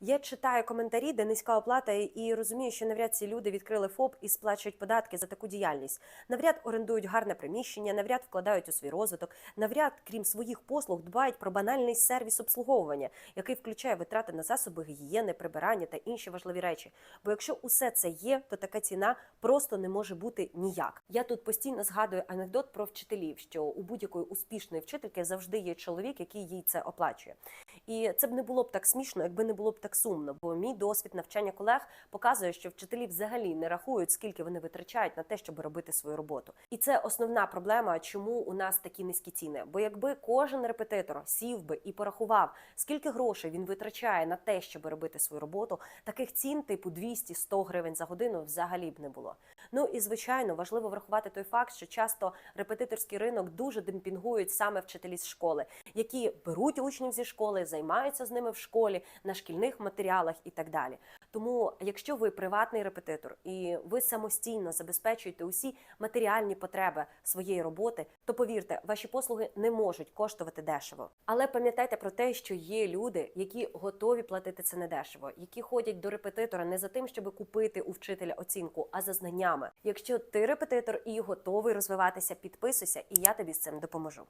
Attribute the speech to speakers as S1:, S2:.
S1: Я читаю коментарі, де низька оплата, і розумію, що навряд ці люди відкрили ФОП і сплачують податки за таку діяльність. Навряд орендують гарне приміщення, навряд вкладають у свій розвиток, навряд, крім своїх послуг, дбають про банальний сервіс обслуговування, який включає витрати на засоби гігієни, прибирання та інші важливі речі. Бо якщо усе це є, то така ціна просто не може бути ніяк. Я тут постійно згадую анекдот про вчителів, що у будь-якої успішної вчительки завжди є чоловік, який їй це оплачує. І це б не було б так смішно, якби не було б так сумно. Бо мій досвід навчання колег показує, що вчителі взагалі не рахують, скільки вони витрачають на те, щоб робити свою роботу. І це основна проблема, чому у нас такі низькі ціни. Бо якби кожен репетитор сів би і порахував, скільки грошей він витрачає на те, щоб робити свою роботу, таких цін, типу 200-100 гривень за годину, взагалі б не було. Ну і звичайно важливо врахувати той факт, що часто репетиторський ринок дуже демпінгують саме вчителі з школи, які беруть учнів зі школи, займаються з ними в школі на шкільних матеріалах і так далі. Тому, якщо ви приватний репетитор і ви самостійно забезпечуєте усі матеріальні потреби своєї роботи, то повірте, ваші послуги не можуть коштувати дешево. Але пам'ятайте про те, що є люди, які готові платити це недешево, які ходять до репетитора не за тим, щоб купити у вчителя оцінку, а за знаннями. Якщо ти репетитор і готовий розвиватися, підписуйся, і я тобі з цим допоможу.